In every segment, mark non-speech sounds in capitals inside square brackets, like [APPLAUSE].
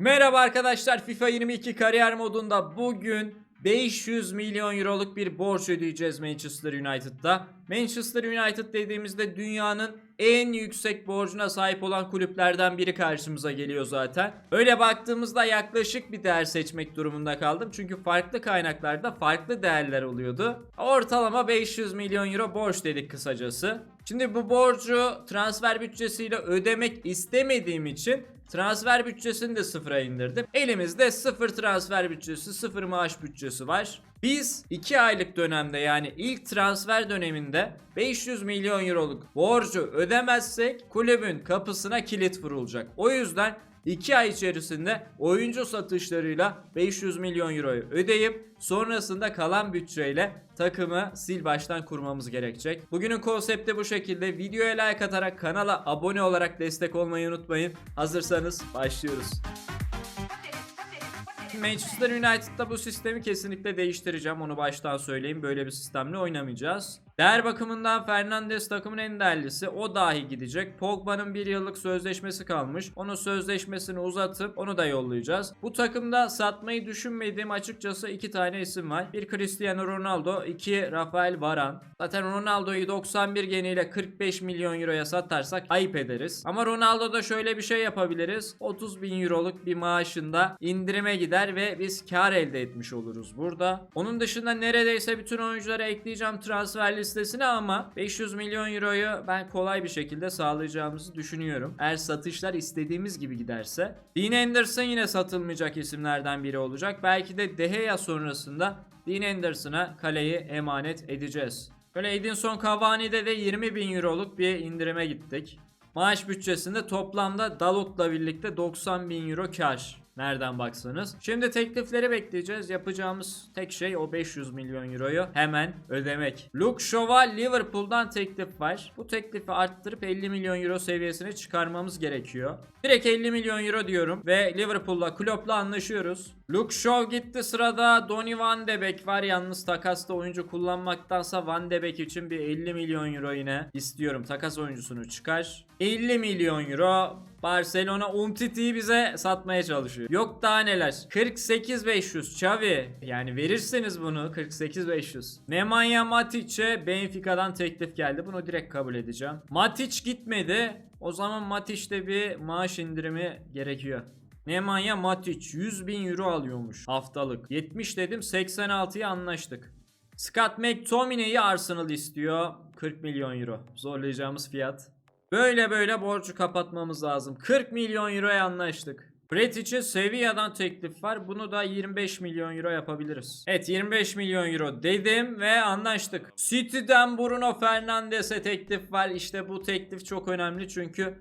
Merhaba arkadaşlar FIFA 22 kariyer modunda bugün 500 milyon euroluk bir borç ödeyeceğiz Manchester United'da. Manchester United dediğimizde dünyanın en yüksek borcuna sahip olan kulüplerden biri karşımıza geliyor zaten. Öyle baktığımızda yaklaşık bir değer seçmek durumunda kaldım. Çünkü farklı kaynaklarda farklı değerler oluyordu. Ortalama 500 milyon euro borç dedik kısacası. Şimdi bu borcu transfer bütçesiyle ödemek istemediğim için Transfer bütçesini de sıfıra indirdim. Elimizde sıfır transfer bütçesi, sıfır maaş bütçesi var. Biz 2 aylık dönemde yani ilk transfer döneminde 500 milyon euroluk borcu ödemezsek kulübün kapısına kilit vurulacak. O yüzden 2 ay içerisinde oyuncu satışlarıyla 500 milyon euroyu ödeyip sonrasında kalan bütçeyle takımı sil baştan kurmamız gerekecek. Bugünün konsepti bu şekilde. Videoya like atarak kanala abone olarak destek olmayı unutmayın. Hazırsanız başlıyoruz. Manchester United'da bu sistemi kesinlikle değiştireceğim. Onu baştan söyleyeyim. Böyle bir sistemle oynamayacağız. Değer bakımından Fernandes takımın en değerlisi. O dahi gidecek. Pogba'nın bir yıllık sözleşmesi kalmış. Onu sözleşmesini uzatıp onu da yollayacağız. Bu takımda satmayı düşünmediğim açıkçası iki tane isim var. Bir Cristiano Ronaldo, iki Rafael Varane. Zaten Ronaldo'yu 91 geniyle 45 milyon euroya satarsak ayıp ederiz. Ama Ronaldo'da şöyle bir şey yapabiliriz. 30 bin euroluk bir maaşında indirime gider ve biz kar elde etmiş oluruz burada. Onun dışında neredeyse bütün oyuncuları ekleyeceğim transfer listesine ama 500 milyon euroyu ben kolay bir şekilde sağlayacağımızı düşünüyorum. Eğer satışlar istediğimiz gibi giderse. Dean Anderson yine satılmayacak isimlerden biri olacak. Belki de De Gea sonrasında Dean Anderson'a kaleyi emanet edeceğiz. Böyle Edinson Cavani'de de 20 bin euroluk bir indirime gittik. Maaş bütçesinde toplamda Dalot'la birlikte 90 bin euro kar. Nereden baksanız. Şimdi teklifleri bekleyeceğiz. Yapacağımız tek şey o 500 milyon euroyu hemen ödemek. Luke Shaw'a Liverpool'dan teklif var. Bu teklifi arttırıp 50 milyon euro seviyesine çıkarmamız gerekiyor. Direkt 50 milyon euro diyorum ve Liverpool'la Klopp'la anlaşıyoruz. Luke Shaw gitti sırada Donny Van de Beek var yalnız takasta oyuncu kullanmaktansa Van de Beek için bir 50 milyon euro yine istiyorum. Takas oyuncusunu çıkar. 50 milyon euro Barcelona Umtiti'yi bize satmaya çalışıyor. Yok daha neler. 48.500 Xavi. Yani verirseniz bunu 48.500. Nemanja Matic'e Benfica'dan teklif geldi. Bunu direkt kabul edeceğim. Matic gitmedi. O zaman Matic'te bir maaş indirimi gerekiyor. Nemanja Matic 100 bin euro alıyormuş haftalık. 70 dedim 86'ya anlaştık. Scott McTominay'i Arsenal istiyor. 40 milyon euro. Zorlayacağımız fiyat. Böyle böyle borcu kapatmamız lazım. 40 milyon euroya anlaştık. Brett için Sevilla'dan teklif var. Bunu da 25 milyon euro yapabiliriz. Evet 25 milyon euro dedim ve anlaştık. City'den Bruno Fernandes'e teklif var. İşte bu teklif çok önemli çünkü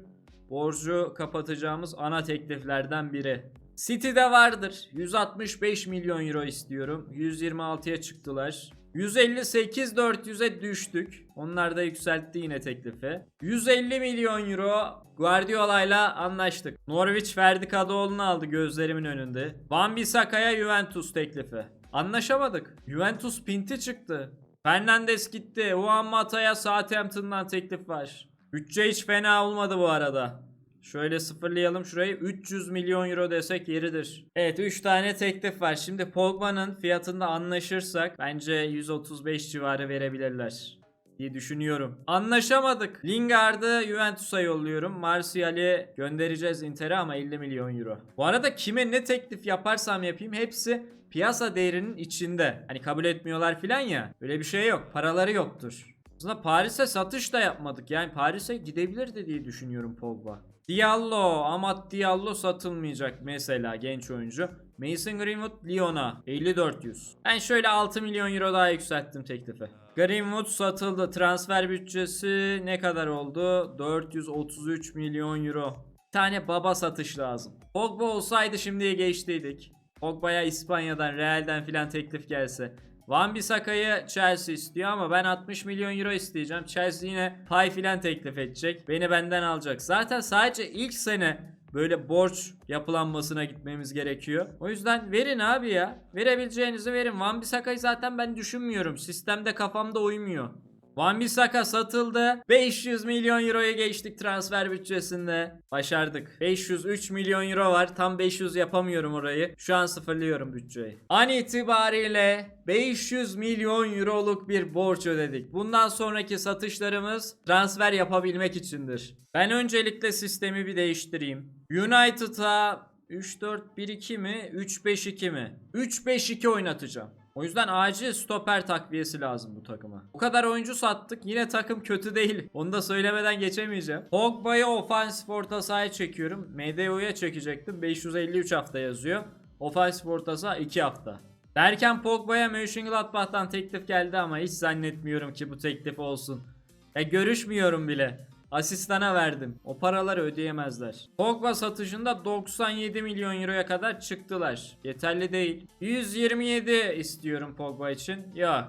borcu kapatacağımız ana tekliflerden biri. City'de vardır. 165 milyon euro istiyorum. 126'ya çıktılar. 158 400'e düştük. Onlar da yükseltti yine teklifi. 150 milyon euro Guardiola'yla anlaştık. Norwich Ferdi Kadıoğlu'nu aldı gözlerimin önünde. Van Bissaka'ya Juventus teklifi. Anlaşamadık. Juventus pinti çıktı. Fernandes gitti. Juan Mata'ya Southampton'dan teklif var. Bütçe hiç fena olmadı bu arada. Şöyle sıfırlayalım şurayı. 300 milyon euro desek yeridir. Evet 3 tane teklif var. Şimdi Pogba'nın fiyatında anlaşırsak bence 135 civarı verebilirler diye düşünüyorum. Anlaşamadık. Lingard'ı Juventus'a yolluyorum. Martial'i göndereceğiz Inter'e ama 50 milyon euro. Bu arada kime ne teklif yaparsam yapayım hepsi piyasa değerinin içinde. Hani kabul etmiyorlar filan ya. Öyle bir şey yok. Paraları yoktur. Aslında Paris'e satış da yapmadık. Yani Paris'e gidebilirdi diye düşünüyorum Pogba. Diallo, Amat Diallo satılmayacak mesela genç oyuncu. Mason Greenwood Lyon'a 5400. Ben şöyle 6 milyon euro daha yükselttim teklifi. Greenwood satıldı. Transfer bütçesi ne kadar oldu? 433 milyon euro. Bir tane baba satış lazım. Pogba olsaydı şimdiye geçtiydik. Pogba'ya İspanya'dan, Real'den filan teklif gelse. Van Bissaka'yı Chelsea istiyor ama ben 60 milyon euro isteyeceğim. Chelsea yine pay filan teklif edecek. Beni benden alacak. Zaten sadece ilk sene böyle borç yapılanmasına gitmemiz gerekiyor. O yüzden verin abi ya. Verebileceğinizi verin. Van Bissaka'yı zaten ben düşünmüyorum. Sistemde kafamda uymuyor. Van Bissaka satıldı. 500 milyon euroya geçtik transfer bütçesinde. Başardık. 503 milyon euro var. Tam 500 yapamıyorum orayı. Şu an sıfırlıyorum bütçeyi. An itibariyle 500 milyon euroluk bir borç ödedik. Bundan sonraki satışlarımız transfer yapabilmek içindir. Ben öncelikle sistemi bir değiştireyim. United'a 3-4-1-2 mi? 3-5-2 mi? 3-5-2 oynatacağım. O yüzden acil stoper takviyesi lazım bu takıma. Bu kadar oyuncu sattık. Yine takım kötü değil. Onu da söylemeden geçemeyeceğim. Pogba'yı ofansif orta sahaya çekiyorum. MDO'ya çekecektim. 553 hafta yazıyor. Ofansif orta saha 2 hafta. Derken Pogba'ya Mönchengladbach'tan teklif geldi ama hiç zannetmiyorum ki bu teklif olsun. Ya görüşmüyorum bile. Asistana verdim. O paraları ödeyemezler. Pogba satışında 97 milyon euroya kadar çıktılar. Yeterli değil. 127 istiyorum Pogba için. Yok.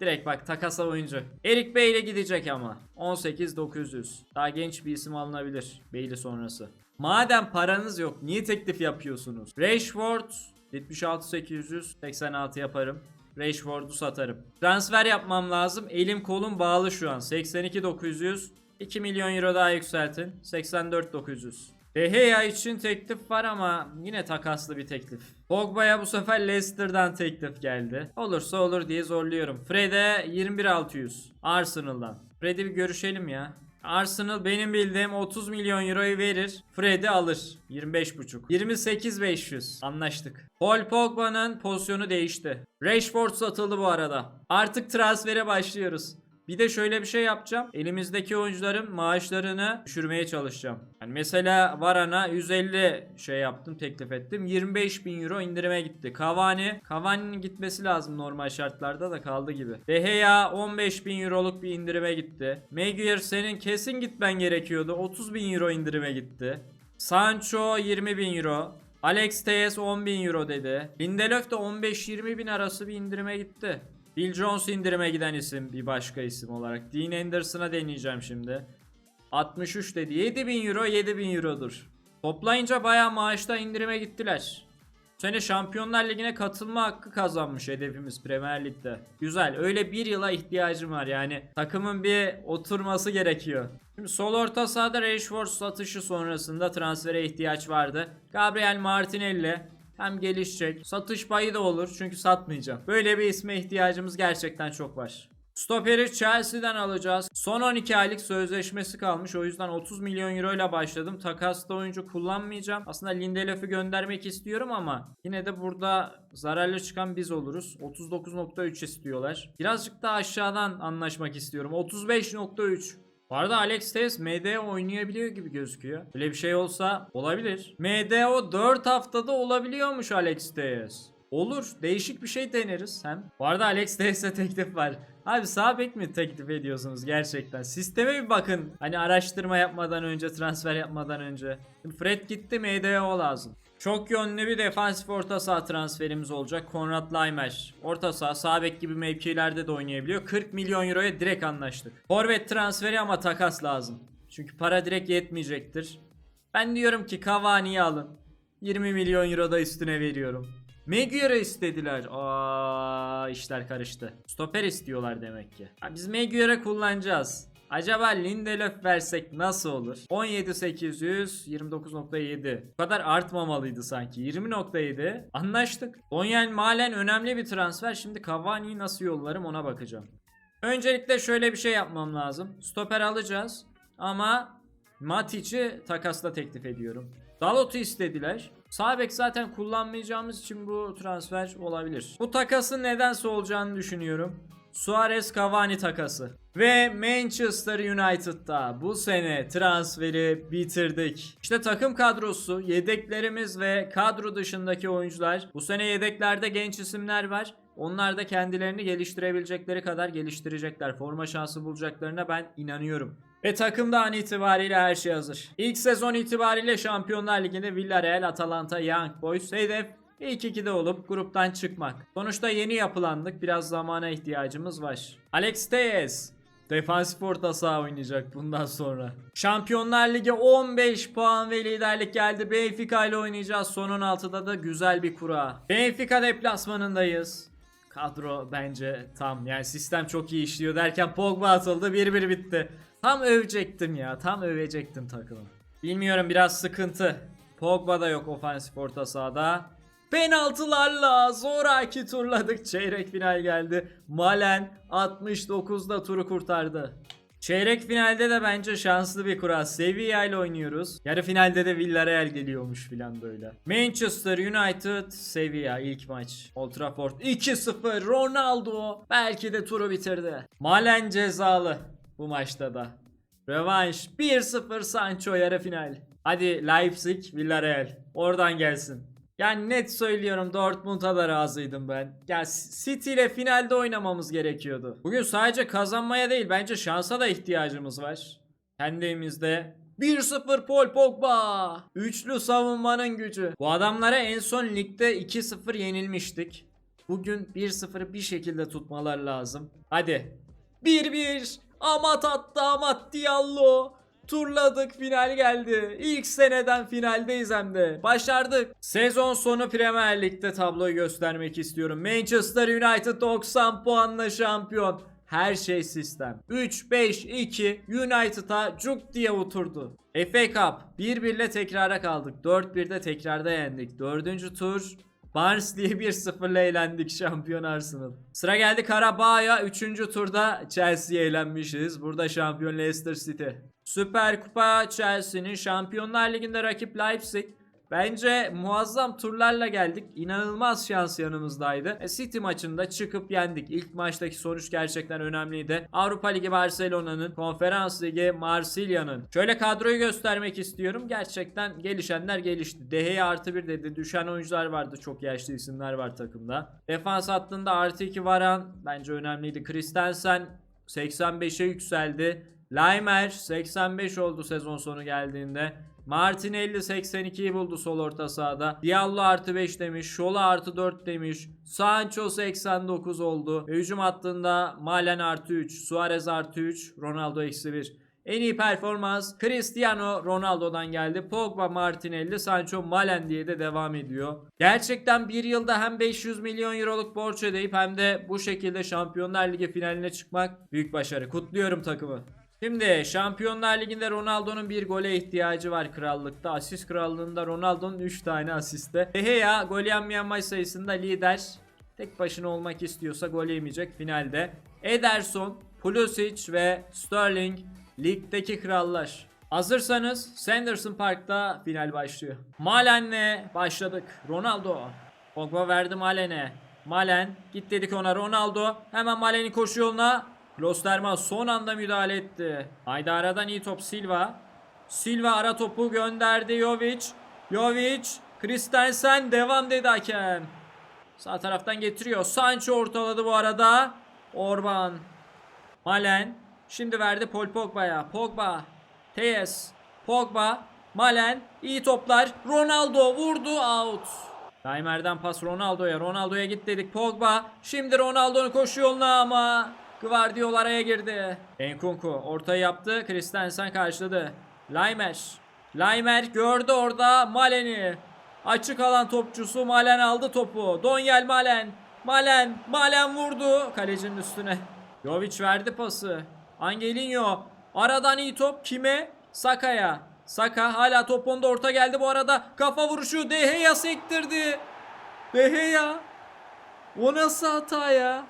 Direkt bak takasa oyuncu. Erik Bey ile gidecek ama. 18-900. Daha genç bir isim alınabilir. Beyli sonrası. Madem paranız yok niye teklif yapıyorsunuz? Rashford 76-800 86 yaparım. Rashford'u satarım. Transfer yapmam lazım. Elim kolum bağlı şu an. 82-900 2 milyon euro daha yükseltin. 84-900. De için teklif var ama yine takaslı bir teklif. Pogba'ya bu sefer Leicester'dan teklif geldi. Olursa olur diye zorluyorum. Fred'e 21-600. Arsenal'dan. Fred'i bir görüşelim ya. Arsenal benim bildiğim 30 milyon euroyu verir. Fred'i alır. 25,5. 28,500. Anlaştık. Paul Pogba'nın pozisyonu değişti. Rashford satıldı bu arada. Artık transfere başlıyoruz. Bir de şöyle bir şey yapacağım. Elimizdeki oyuncuların maaşlarını düşürmeye çalışacağım. Yani mesela Varan'a 150 şey yaptım teklif ettim. 25 bin euro indirime gitti. Cavani, Cavani'nin gitmesi lazım normal şartlarda da kaldı gibi. De Gea 15 bin euroluk bir indirime gitti. Maguire senin kesin gitmen gerekiyordu. 30 bin euro indirime gitti. Sancho 20 bin euro. Alex Teyes 10 bin euro dedi. Lindelöf de 15-20 bin arası bir indirime gitti. Bill Jones indirime giden isim bir başka isim olarak. Dean Anderson'a deneyeceğim şimdi. 63 dedi. 7000 euro 7000 eurodur. Toplayınca bayağı maaşta indirime gittiler. Bu sene Şampiyonlar Ligi'ne katılma hakkı kazanmış hedefimiz Premier Lig'de. Güzel. Öyle bir yıla ihtiyacım var yani. Takımın bir oturması gerekiyor. Şimdi sol orta sahada Rashford satışı sonrasında transfere ihtiyaç vardı. Gabriel Martinelli hem gelişecek. Satış payı da olur çünkü satmayacağım. Böyle bir isme ihtiyacımız gerçekten çok var. Stoperi Chelsea'den alacağız. Son 12 aylık sözleşmesi kalmış. O yüzden 30 milyon euro ile başladım. Takaslı oyuncu kullanmayacağım. Aslında Lindelöf'ü göndermek istiyorum ama yine de burada zararlı çıkan biz oluruz. 39.3 istiyorlar. Birazcık daha aşağıdan anlaşmak istiyorum. 35.3. Bu arada Alex Telles MDO oynayabiliyor gibi gözüküyor. Öyle bir şey olsa olabilir. MDO 4 haftada olabiliyormuş Alex Telles. Olur. Değişik bir şey deneriz hem. Bu arada Alex Telles'e teklif var. Abi sağ mi teklif ediyorsunuz gerçekten? Sisteme bir bakın. Hani araştırma yapmadan önce, transfer yapmadan önce. Fred gitti MDO lazım. Çok yönlü bir defansif orta saha transferimiz olacak. Konrad Laimer. Orta saha, sağ gibi mevkilerde de oynayabiliyor. 40 milyon euroya direkt anlaştık. Forvet transferi ama takas lazım. Çünkü para direkt yetmeyecektir. Ben diyorum ki Cavani'yi alın. 20 milyon euro da üstüne veriyorum. Maguire istediler. Aa işler karıştı. Stoper istiyorlar demek ki. Ha, biz Maguire kullanacağız. Acaba Lindelöf versek nasıl olur? 17800 29.7. Bu kadar artmamalıydı sanki. 20.7. Anlaştık. Donyel Malen önemli bir transfer. Şimdi Cavani'yi nasıl yollarım ona bakacağım. Öncelikle şöyle bir şey yapmam lazım. Stoper alacağız. Ama Matic'i takasla teklif ediyorum. Dalot'u istediler. Sağ bek zaten kullanmayacağımız için bu transfer olabilir. Bu takasın nedense olacağını düşünüyorum. Suarez Cavani takası. Ve Manchester United'da bu sene transferi bitirdik. İşte takım kadrosu, yedeklerimiz ve kadro dışındaki oyuncular. Bu sene yedeklerde genç isimler var. Onlar da kendilerini geliştirebilecekleri kadar geliştirecekler. Forma şansı bulacaklarına ben inanıyorum. Ve takımda an itibariyle her şey hazır. İlk sezon itibariyle Şampiyonlar Ligi'nde Villarreal, Atalanta, Young Boys hedef ilk ikide olup gruptan çıkmak. Sonuçta yeni yapılandık. Biraz zamana ihtiyacımız var. Alex Telles Defansif orta saha oynayacak bundan sonra. Şampiyonlar Ligi 15 puan ve liderlik geldi. Benfica ile oynayacağız. Son 16'da da güzel bir kura. Benfica deplasmanındayız. Kadro bence tam. Yani sistem çok iyi işliyor derken Pogba atıldı 1-1 bitti. Tam övecektim ya. Tam övecektim takımı. Bilmiyorum biraz sıkıntı. Pogba da yok ofansif orta sahada. Penaltılarla zoraki turladık. Çeyrek final geldi. Malen 69'da turu kurtardı. Çeyrek finalde de bence şanslı bir kura. Sevilla ile oynuyoruz. Yarı finalde de Villarreal geliyormuş filan böyle. Manchester United Sevilla ilk maç. Old Trafford 2-0 Ronaldo belki de turu bitirdi. Malen cezalı bu maçta da. Rövanş 1-0 Sancho yarı final. Hadi Leipzig Villarreal oradan gelsin. Yani net söylüyorum Dortmund'a da razıydım ben. Ya City ile finalde oynamamız gerekiyordu. Bugün sadece kazanmaya değil bence şansa da ihtiyacımız var. Kendi evimizde 1-0 Paul Pogba. Üçlü savunmanın gücü. Bu adamlara en son ligde 2-0 yenilmiştik. Bugün 1-0'ı bir şekilde tutmalar lazım. Hadi. 1-1. Amat attı Amat Diallo. Turladık final geldi. İlk seneden finaldeyiz hem de. Başardık. Sezon sonu Premier Lig'de tabloyu göstermek istiyorum. Manchester United 90 puanla şampiyon. Her şey sistem. 3-5-2 United'a cuk diye oturdu. FA Cup 1-1 ile tekrara kaldık. 4-1'de tekrarda yendik. 4. tur Barnsley'e 1-0 ile eğlendik şampiyon Arsenal. Sıra geldi Karabağ'a 3. turda Chelsea'ye eğlenmişiz. Burada şampiyon Leicester City. Süper Kupa Chelsea'nin Şampiyonlar Ligi'nde rakip Leipzig. Bence muazzam turlarla geldik. İnanılmaz şans yanımızdaydı. E, City maçında çıkıp yendik. İlk maçtaki sonuç gerçekten önemliydi. Avrupa Ligi Barcelona'nın, Konferans Ligi Marsilya'nın. Şöyle kadroyu göstermek istiyorum. Gerçekten gelişenler gelişti. Dehe'ye artı bir dedi. Düşen oyuncular vardı. Çok yaşlı isimler var takımda. Defans hattında artı 2 varan bence önemliydi. Christensen 85'e yükseldi. Leimer 85 oldu sezon sonu geldiğinde. Martinelli 82'yi buldu sol orta sahada. Diallo artı 5 demiş. Şola artı 4 demiş. Sancho 89 oldu. Ve hücum hattında Malen artı 3. Suarez artı 3. Ronaldo eksi 1. En iyi performans Cristiano Ronaldo'dan geldi. Pogba, Martinelli, Sancho, Malen diye de devam ediyor. Gerçekten bir yılda hem 500 milyon euroluk borç ödeyip hem de bu şekilde Şampiyonlar Ligi finaline çıkmak büyük başarı. Kutluyorum takımı. Şimdi Şampiyonlar Ligi'nde Ronaldo'nun bir gole ihtiyacı var krallıkta. Asist krallığında Ronaldo'nun 3 tane asiste. Heya gol yenmeyen maç sayısında lider. Tek başına olmak istiyorsa gol yemeyecek finalde. Ederson, Pulisic ve Sterling ligdeki krallar. Hazırsanız Sanderson Park'ta final başlıyor. Malen'le başladık. Ronaldo. Pogba verdi Malen'e. Malen git dedik ona Ronaldo. Hemen Malen'in koşu yoluna Klosterman son anda müdahale etti. Haydi aradan iyi top Silva. Silva ara topu gönderdi Jovic. Jovic. Christensen devam dedi hakem. Sağ taraftan getiriyor. Sancho ortaladı bu arada. Orban. Malen. Şimdi verdi Paul Pogba'ya. Pogba. Teyes. Pogba. Malen. iyi toplar. Ronaldo vurdu out. Daimer'den pas Ronaldo'ya. Ronaldo'ya git dedik. Pogba. Şimdi Ronaldo'nun koşu yoluna ama Guardiola araya girdi. Enkunku ortayı yaptı. Christensen karşıladı. Laimer. Laimer gördü orada Malen'i. Açık alan topçusu Malen aldı topu. Donyel Malen. Malen. Malen vurdu. Kalecinin üstüne. Jovic verdi pası. Angelinho. Aradan iyi top kime? Saka'ya. Saka hala top onda orta geldi bu arada. Kafa vuruşu De Gea sektirdi. De Gea. O nasıl hata ya?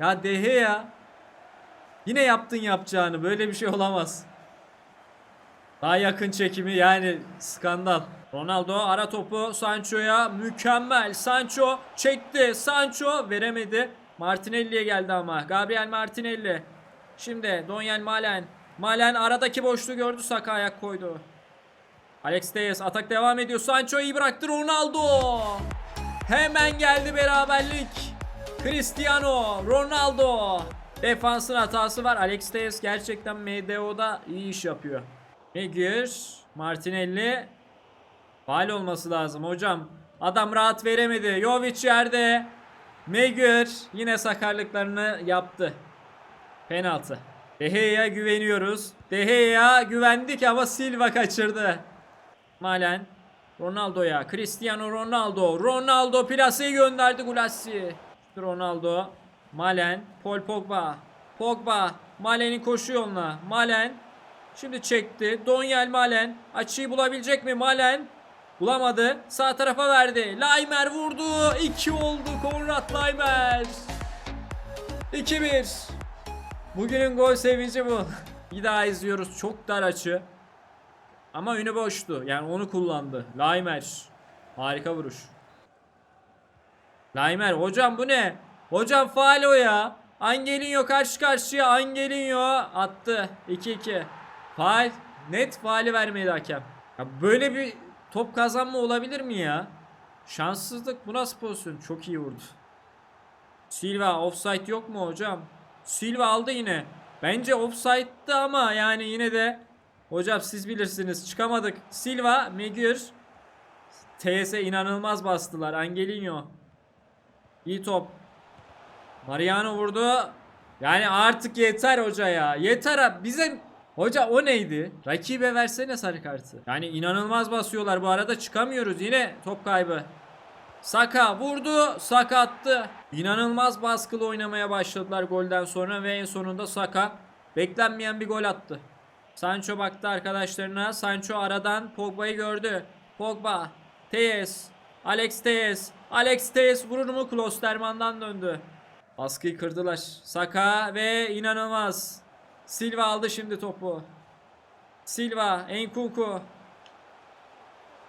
Ya De Gea. Yine yaptın yapacağını. Böyle bir şey olamaz. Daha yakın çekimi yani skandal. Ronaldo ara topu Sancho'ya mükemmel. Sancho çekti. Sancho veremedi. Martinelli'ye geldi ama. Gabriel Martinelli. Şimdi Donyel Malen. Malen aradaki boşluğu gördü. Saka ayak koydu. Alex Telles atak devam ediyor. Sancho iyi bıraktı. Ronaldo. Hemen geldi beraberlik. Cristiano Ronaldo. Defansın hatası var. Alex Telles gerçekten MDO'da iyi iş yapıyor. Megür, Martinelli. Faal olması lazım hocam. Adam rahat veremedi. Jovic yerde. Megür yine sakarlıklarını yaptı. Penaltı. De Gea'ya güveniyoruz. De Gea güvendik ama Silva kaçırdı. Malen. Ronaldo'ya. Cristiano Ronaldo. Ronaldo plaseyi gönderdi Gulassi. Ronaldo. Malen. Paul Pogba. Pogba. Malen'in koşu yoluna. Malen. Şimdi çekti. Donyel Malen. Açıyı bulabilecek mi Malen? Bulamadı. Sağ tarafa verdi. Laimer vurdu. 2 oldu. Konrad Laimer. 2-1. Bugünün gol sevinci bu. [LAUGHS] Bir daha izliyoruz. Çok dar açı. Ama önü boştu. Yani onu kullandı. Laimer. Harika vuruş. Laimer hocam bu ne? Hocam faal o ya. Angelinho karşı karşıya. Angelinho attı. 2-2. Faal. Net faali vermedi hakem. Ya böyle bir top kazanma olabilir mi ya? Şanssızlık. Bu nasıl pozisyon? Çok iyi vurdu. Silva offside yok mu hocam? Silva aldı yine. Bence offside'dı ama yani yine de hocam siz bilirsiniz çıkamadık. Silva, Megür TS inanılmaz bastılar. Angelinho. İyi top. Mariano vurdu. Yani artık yeter hoca ya. Yeter abi. Bize Hoca o neydi? Rakibe versene sarı kartı. Yani inanılmaz basıyorlar. Bu arada çıkamıyoruz. Yine top kaybı. Saka vurdu. Saka attı. İnanılmaz baskılı oynamaya başladılar golden sonra ve en sonunda Saka beklenmeyen bir gol attı. Sancho baktı arkadaşlarına. Sancho aradan Pogba'yı gördü. Pogba, Teyes, Alex Teyes. Alex Teyes vurur mu? Klosterman'dan döndü. Baskıyı kırdılar. Saka ve inanılmaz. Silva aldı şimdi topu. Silva, Enkuku.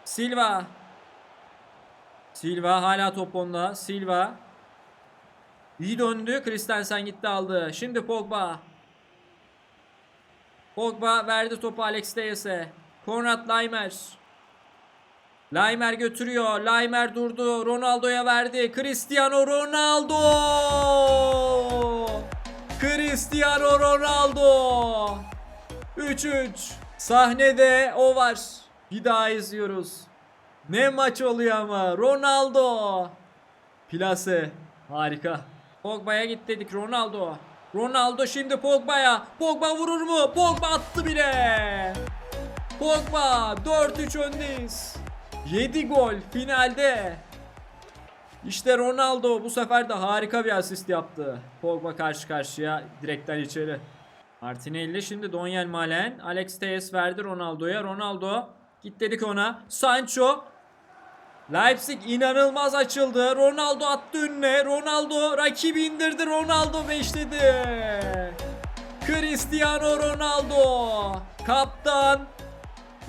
Silva. Silva hala top onda. Silva. İyi döndü. Christensen gitti aldı. Şimdi Pogba. Pogba verdi topu Alex Teyes'e. Konrad Laimer. Laimer götürüyor. Laimer durdu. Ronaldo'ya verdi. Cristiano Ronaldo. Cristiano Ronaldo. 3-3. Sahnede o var. Bir daha izliyoruz. Ne maç oluyor ama. Ronaldo. Plase. Harika. Pogba'ya git dedik Ronaldo. Ronaldo şimdi Pogba'ya. Pogba vurur mu? Pogba attı bile. Pogba 4-3 öndeyiz. 7 gol finalde. İşte Ronaldo bu sefer de harika bir asist yaptı. Pogba karşı karşıya direkten içeri. Martinelli şimdi Donyel Malen. Alex Teyes verdi Ronaldo'ya. Ronaldo git dedik ona. Sancho. Leipzig inanılmaz açıldı. Ronaldo attı önüne. Ronaldo rakibi indirdi. Ronaldo beşledi. Cristiano Ronaldo. Kaptan.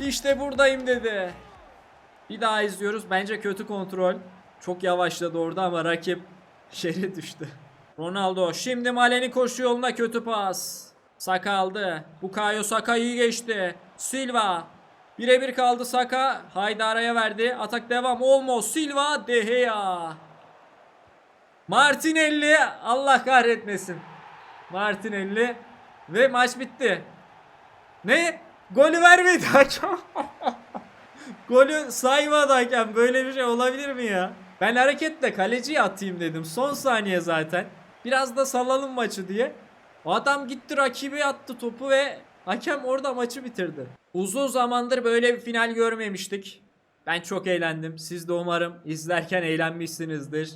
İşte buradayım dedi. Bir daha izliyoruz. Bence kötü kontrol. Çok yavaşladı orada ama rakip [LAUGHS] şere düştü. Ronaldo şimdi Malen'i koşu yoluna kötü pas. Saka aldı. Bukayo Saka iyi geçti. Silva. Birebir kaldı Saka. Haydara'ya verdi. Atak devam. Olmo. Silva. De Gea. Martinelli. Allah kahretmesin. Martinelli. Ve maç bitti. Ne? Golü vermedi [LAUGHS] hakem. Golü saymadı hakem. Böyle bir şey olabilir mi ya? Ben hareketle kaleciye atayım dedim. Son saniye zaten. Biraz da salalım maçı diye. O adam gitti rakibe attı topu ve hakem orada maçı bitirdi. Uzun zamandır böyle bir final görmemiştik. Ben çok eğlendim. Siz de umarım izlerken eğlenmişsinizdir.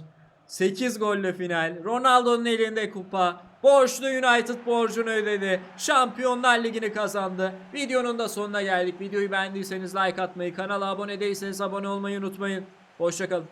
8 gollü final. Ronaldo'nun elinde kupa. Borçlu United borcunu ödedi. Şampiyonlar Ligi'ni kazandı. Videonun da sonuna geldik. Videoyu beğendiyseniz like atmayı, kanala abone değilseniz abone olmayı unutmayın. Hoşçakalın.